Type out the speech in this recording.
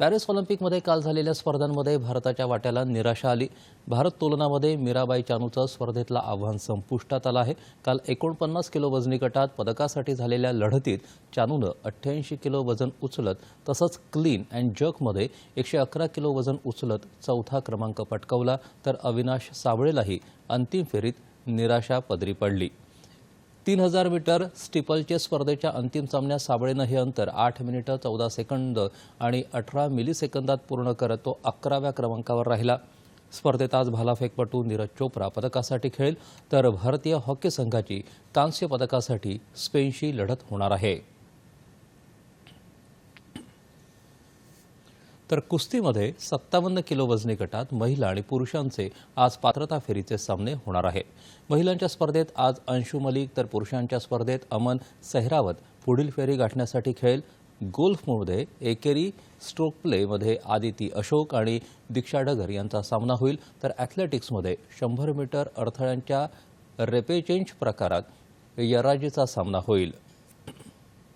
Paris ऑलिम्पिकमध्ये काल झालेल्या स्पर्धांमध्ये भारताच्या वाट्याला निराशा आली. भारत तोलनामध्ये मीराबाई चानूचं स्पर्धेतलं आव्हान संपुष्टात आलं आहे. काल एकोणपन्नास किलो वजनी गटात पदकासाठी झालेल्या लढतीत चानूनं अठ्ठ्याऐंशी किलो वजन उचलत तसंच क्लीन अँड जगमध्ये एकशे अकरा किलो वजन उचलत चौथा क्रमांक पटकावला. तर अविनाश साबळेलाही अंतिम फेरीत निराशा पदरी पडली. तीन हजार मीटर स्टिपलचे स्पर्धेच्या अंतिम सामन्यात साबळेनं हे अंतर आठ मिनिटं चौदा सेकंद आणि अठरा मिलीसेकंदात पूर्ण करत तो अकराव्या क्रमांकावर राहिला. स्पर्धेत आज भालाफेकपटू नीरज चोप्रा पदकासाठी खेळेल तर भारतीय हॉकी संघाची कांस्य पदकासाठी स्पेनशी लढत होणार आहे. तर कुस्तीमध्ये सत्तावन्न किलो वजनी गटात महिला आणि पुरुषांचे आज पात्रता फेरीचे सामने होणार आहेत. महिलांच्या स्पर्धेत आज अंशू मलिक तर पुरुषांच्या स्पर्धेत अमन सेहरावत पुढील फेरी गाठण्यासाठी खेळेल. गोल्फमध्ये एकेरी स्ट्रोक प्लेमध्ये आदिती अशोक आणि दीक्षा डगर यांचा सामना होईल. तर ॲथलेटिक्समध्ये शंभर मीटर अडथळ्यांच्या रेपेचेंज प्रकारात यराजीचा सामना होईल.